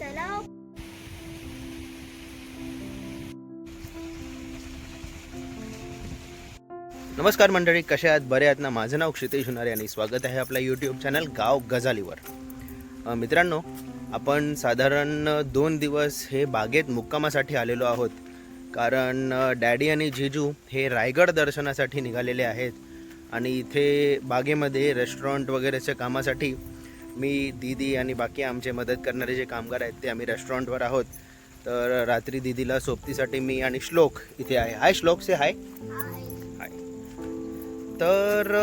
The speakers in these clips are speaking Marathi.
चला. नमस्कार मंडळी कसे आहात? बरे आहात ना? माझं नाव क्षितेश हुनारे आणि स्वागत आहे आपल्या यूट्यूब चॅनल गाव गजालीवर. मित्रांनो आपण साधारण दोन दिवस हे बागेत मुक्कामासाठी आलेलो आहोत. कारण डॅडी आणि जिजू हे रायगड दर्शनासाठी निघालेले आहेत. आणि इथे बागेमध्ये रेस्टॉरंट वगैरेच्या कामासाठी मी दीदी आणि बाकी आमचे मदत करणारे जे कामगार आहेत ते आम्ही रेस्टॉरंटवर आहोत. तर रात्री दीदीला सोबतीसाठी मी आणि श्लोक इथे आहे. हाय श्लोक से हाय हाय तर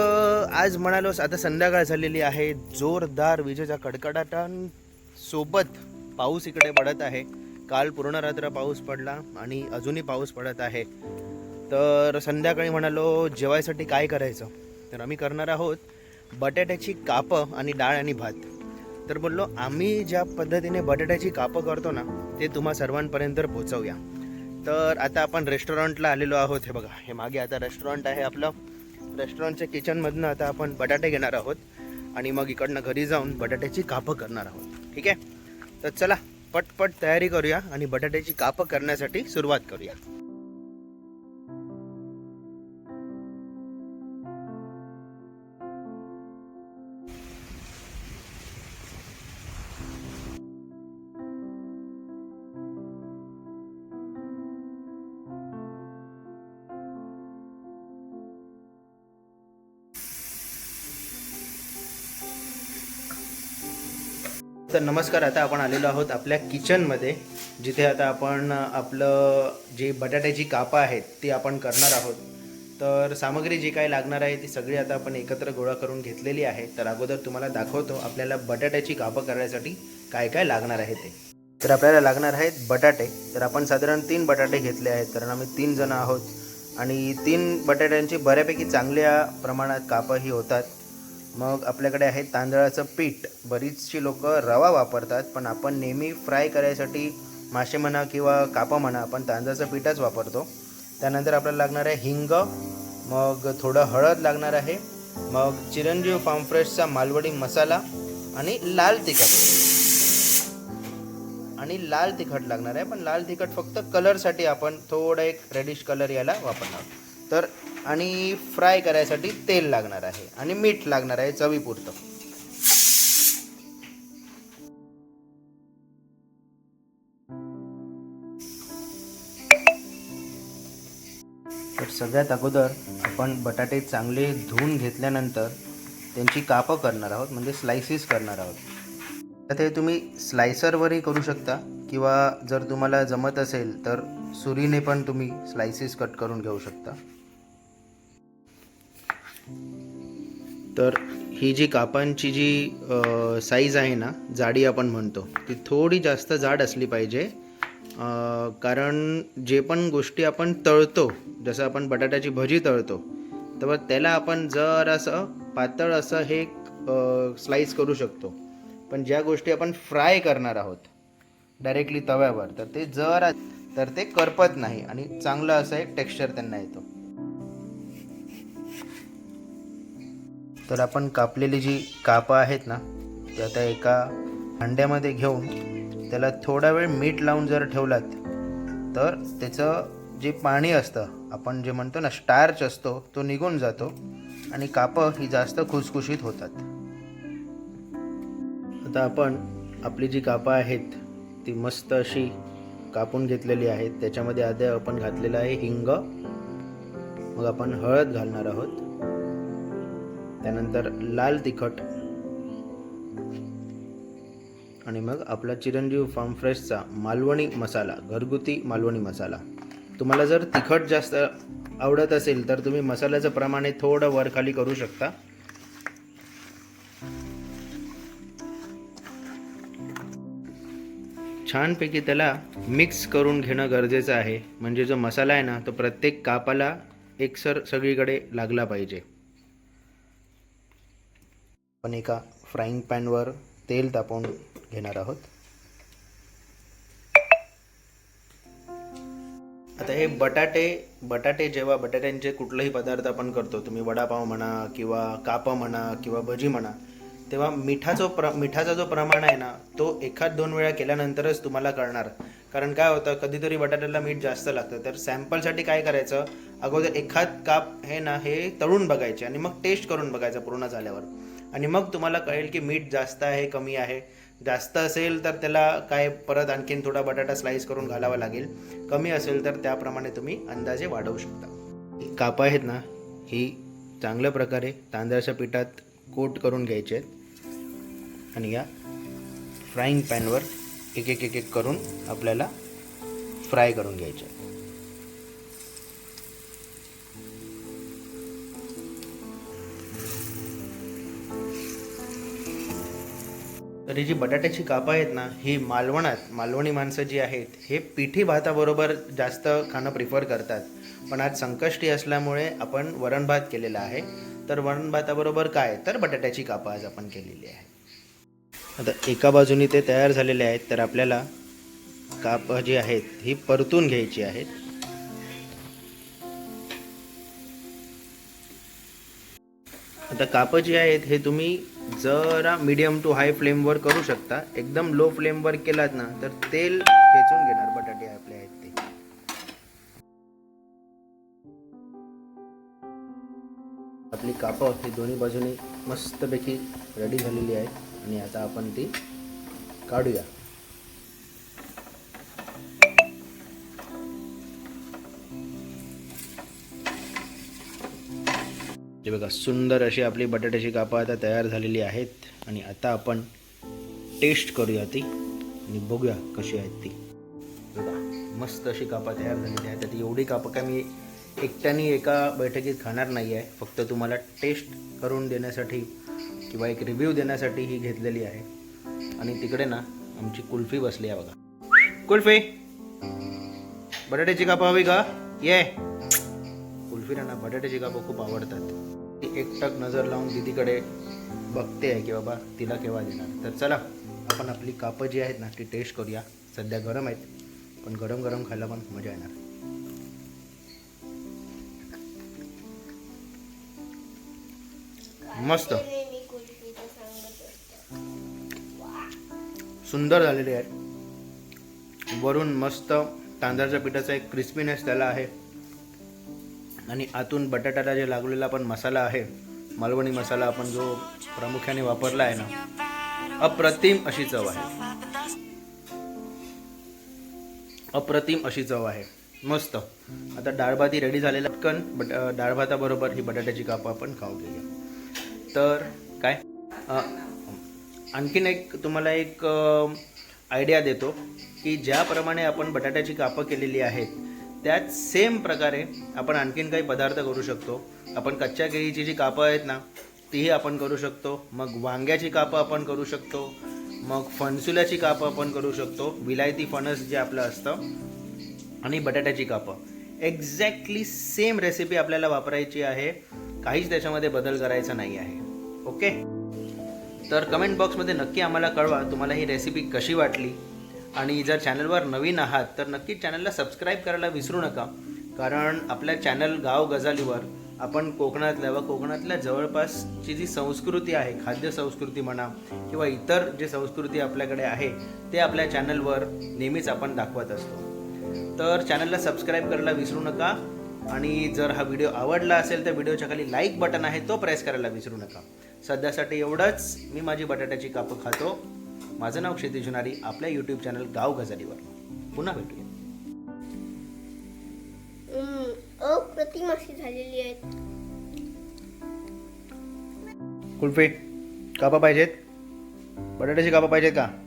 आज म्हणालो आता संध्याकाळ झालेली आहे. जोरदार विजेच्या कडकडाटांसोबत पाऊस इकडे पडत आहे. काल पूर्ण रात्र पाऊस पडला आणि अजूनही पाऊस पडत आहे. तर संध्याकाळी म्हणालो जेवायसाठी काय करायचं? तर आम्ही करणार आहोत बटाट्याची कापं आणि डाळ आणि भात. तर बोललो आम्ही ज्या पद्धतीने बटाट्याची कापं करतो ना ते तुम्हा सर्वांपर्यंत पोहोचवूया. तर आता आपण रेस्टॉरंटला आलेलो आहोत. हे बघा हे मागे आता रेस्टॉरंट आहे आपलं. रेस्टॉरंटच्या किचनमधनं आता आपण बटाटे घेणार आहोत. आणि मग इकडनं घरी जाऊन बटाट्याची कापं करणार आहोत. ठीक आहे? तर चला पटपट तयारी करूया आणि बटाट्याची कापं करण्यासाठी सुरुवात करूया. तर नमस्कार आता आपण आलेलो आहोत आपल्या किचनमध्ये जिथे आता आपण आपलं जी बटाट्याची कापं आहेत ती आपण करणार आहोत. तर सामग्री जी काही लागणार आहे ती सगळी आता आपण एकत्र गोळा करून घेतलेली आहे. तर अगोदर तुम्हाला दाखवतो आपल्याला बटाट्याची कापं करण्यासाठी काय काय लागणार आहे ते. तर आपल्याला लागणार आहेत बटाटे. तर आपण साधारण तीन बटाटे घेतले आहेत कारण आम्ही तीन जण आहोत. आणि तीन बटाट्यांची बऱ्यापैकी चांगल्या प्रमाणात कापंही होतात. मग आपल्याकडे आहे तांदळाचं पीठ. बरीचशी लोक रवा वापरतात पण आपण नेहमी फ्राय करायसाठी मासे म्हणा किंवा कापं म्हणा आपण तांदळाचं पीठच वापरतो. त्यानंतर आपल्याला लागणार आहे हिंग मग थोडं हळद लागणार आहे मग चिरंजीव फार्मफ्रेशचा मालवडी मसाला आणि लाल तिखट. आणि लाल तिखट लागणार आहे पण लाल तिखट फक्त कलरसाठी आपण थोडं एक रेडिश कलर याला वापरणार. तर आणि फ्राय करायसाठी तेल लागणार आहे आणि मीठ लागणार आहे चवीपुरतं. तर सगळ्यात अगोदर आपण बटाटे चांगले धुवून घेतल्यानंतर त्यांची कापं करणार आहोत म्हणजे स्लायसीस करणार आहोत. तर ते तुम्ही स्लायसरवरही करू शकता किंवा जर तुम्हाला जमत असेल तर सुरीने पण तुम्ही स्लायसीस कट करून घेऊ शकता. तर ही जी कापांची जी साईज आहे ना जाडी आपण म्हणतो ती थोडी जास्त जाड असली पाहिजे. कारण जे पण गोष्टी आपण तळतो जसं आपण बटाट्याची भजी तळतो तर त्याला आपण जर असं पातळ असं हे स्लाईस करू शकतो. पण ज्या गोष्टी आपण फ्राय करणार आहोत डायरेक्टली तव्यावर तर ते जर तर ते करपत नाही आणि चांगलं असं एक टेक्स्चर त्यांना येतो. तर आपण कापलेली जी कापं आहेत ना ती आता एका भांड्यामध्ये घेऊन त्याला थोडा वेळ मीठ लावून जर ठेवलात तर त्याचं जे पाणी असतं आपण जे म्हणतो ना स्टार्च असतो तो निघून जातो आणि कापं ही जास्त खुसखुशीत होतात. आता आपण आपली जी कापं आहेत ती मस्त अशी कापून घेतलेली आहेत. त्याच्यामध्ये आधी आपण घातलेलं आहे हिंग. मग आपण हळद घालणार आहोत. त्यानंतर लाल तिखट. आणि मग आपला चिरंजीव फार्म फ्रेशचा मालवणी मसाला घरगुती मालवणी मसाला. तुम्हाला जर तिखट जास्त आवडत असेल तर तुम्ही मसाल्याचं प्रमाण हे थोडं वर खाली करू शकता. छानपैकी त्याला मिक्स करून घेणं गरजेचं आहे. म्हणजे जो मसाला आहे ना तो प्रत्येक कापाला एकसर सगळीकडे लागला पाहिजे. आपण एका फ्राईंग पॅनवर तेल तापवून घेणार आहोत. आता हे बटाटे बटाटे जेव्हा बटाट्यांचे कुठलेही पदार्थ आपण करतो तुम्ही वडापाव म्हणा किंवा कापं म्हणा किंवा भजी म्हणा तेव्हा मिठाचा प्र मिठाचा जो प्रमाण आहे ना तो एखाद दोन वेळा केल्यानंतरच तुम्हाला कळणार. कारण काय होतं कधीतरी बटाट्याला मीठ जास्त लागतं. तर सॅम्पलसाठी काय करायचं अगोदर एखाद काप हे ना हे तळून बघायचे आणि मग टेस्ट करून बघायचं पूर्ण झाल्यावर. आणि मग तुम्हाला कळेल की मीठ जास्त आहे कमी आहे. जास्त असेल तर त्याला काय परत आणखीन थोडा बटाटा स्लाईस करून घालावा लागेल. कमी असेल तर त्याप्रमाणे तुम्ही अंदाजे वाढवू शकता. कापं आहेत ना ही चांगल्या प्रकारे तांदळाच्या पिठात कोट करून घ्यायचे आहेत. आणि या फ्राईंग पॅनवर एक एक एक एक करून आपल्याला फ्राय करून घ्यायचे आहेत. तर ही जी बटाट्याची कापं आहेत ना ही मालवणात मालवणी माणसं जी आहेत हे पिठी भाताबरोबर जास्त खाणं प्रिफर करतात. पण आज संकष्टी असल्यामुळे आपण वरण भात केलेला आहे. तर वरण भाताबरोबर काय? तर बटाट्याची कापं आज आपण केलेली आहे. आता एका बाजूनी ते तयार झालेले आहेत तर आपल्याला कापं जी आहेत ही परतून घ्यायची आहेत. आता कापं जी आहेत हे तुम्ही जरा मीडियम टू हाय फ्लेमवर करू शकता. एकदम लो फ्लेमवर केलात ना तर तेल खेचून घेणार बटाटे आपले आहेत ते. आपली कापं ही दोन्ही बाजूनी मस्तपैकी रेडी झालेली आहेत. आणि आता आपण ती काढूया. हे बघा सुंदर अशी आपली बटाट्याची कापं आता तयार झालेली आहेत आणि आता आपण टेस्ट करूया ती आणि बघूया कशी आहेत ती. बघा मस्त अशी कापं तयार झालेली आहेत. आता एवढी कापं काय मी एकट्याने एका बैठकीत खाणार नाही आहे. फक्त तुम्हाला टेस्ट करून देण्यासाठी किंवा एक रिव्ह्यू देण्यासाठी ही घेतलेली आहे. आणि तिकडे ना आमची कुल्फी बसली आहे बघा. कुल्फी बटाट्याची कापं हवी का? ये. कुल्फीला ना बटाट्याची कापं खूप आवडतात. एकटक नजर लावून दीदीकडे बघते आहे की बाबा तिला केव्हा देणार. तर चला आपण आपली कापं जी आहेत ना ती टेस्ट करूया. सध्या गरम आहेत पण गरम गरम खायला पण मजा येणार. मस्त. सुंदर झालेली आहे. वरून मस्त तांदळाच्या पिठाचा एक क्रिस्पीनेस त्याला आहे. आणि आतून बटाट्याला जे लागलेला पण मसाला आहे मालवणी मसाला आपण जो प्रामुख्याने वापरला आहे ना अप्रतिम अशी चव आहे. अप्रतिम अशी चव आहे. मस्त. आता डाळ भात ही रेडी झालेला पटकन बट डाळ भाताबरोबर ही बटाट्याची कापं आपण खाऊ घेऊया. तर काय? आणखीन एक तुम्हाला एक आयडिया देतो की ज्याप्रमाणे आपण बटाट्याची कापं केलेली आहेत त्याच सेम प्रकारे आपण आणखीन काही पदार्थ करू शकतो. आपण कच्च्या केळीची जी कापं आहेत ना तीही आपण करू शकतो. मग वांग्याची कापं आपण करू शकतो. मग फणसुल्याची कापं आपण करू शकतो. विलायती फणस जे आपलं असतं आणि बटाट्याची कापं. एक्झॅक्टली सेम रेसिपी आपल्याला वापरायची आहे. काहीच त्याच्यामध्ये बदल करायचा नाही आहे. ओके तर कमेंट बॉक्समध्ये नक्की आम्हाला कळवा तुम्हाला ही रेसिपी कशी वाटली. आणि जर चॅनलवर नवीन आहात तर नक्कीच चॅनलला सबस्क्राईब करायला विसरू नका. कारण आपल्या चॅनल गाव गजालीवर आपण कोकणातल्या व कोकणातल्या जवळपासची जी संस्कृती आहे खाद्य संस्कृती म्हणा किंवा इतर जे संस्कृती आपल्याकडे आहे ते आपल्या चॅनलवर नेहमीच आपण दाखवत असतो. तर चॅनलला सबस्क्राईब करायला विसरू नका आणि जर हा व्हिडिओ आवडला असेल तर व्हिडिओच्या खाली लाईक बटन आहे तो प्रेस करायला विसरू नका. सध्यासाठी एवढंच. मी माझी बटाट्याची कापं खातो. माझं नाव क्षितिज जुनारी आपल्या यूट्यूब चॅनल गाव गजालीवर. पुन्हा भेटूया. हम्म, अप्रतिम अशी झालेली आहेत. कुल्फी कापा पाहिजेत? बटाट्याची कापा पाहिजेत का?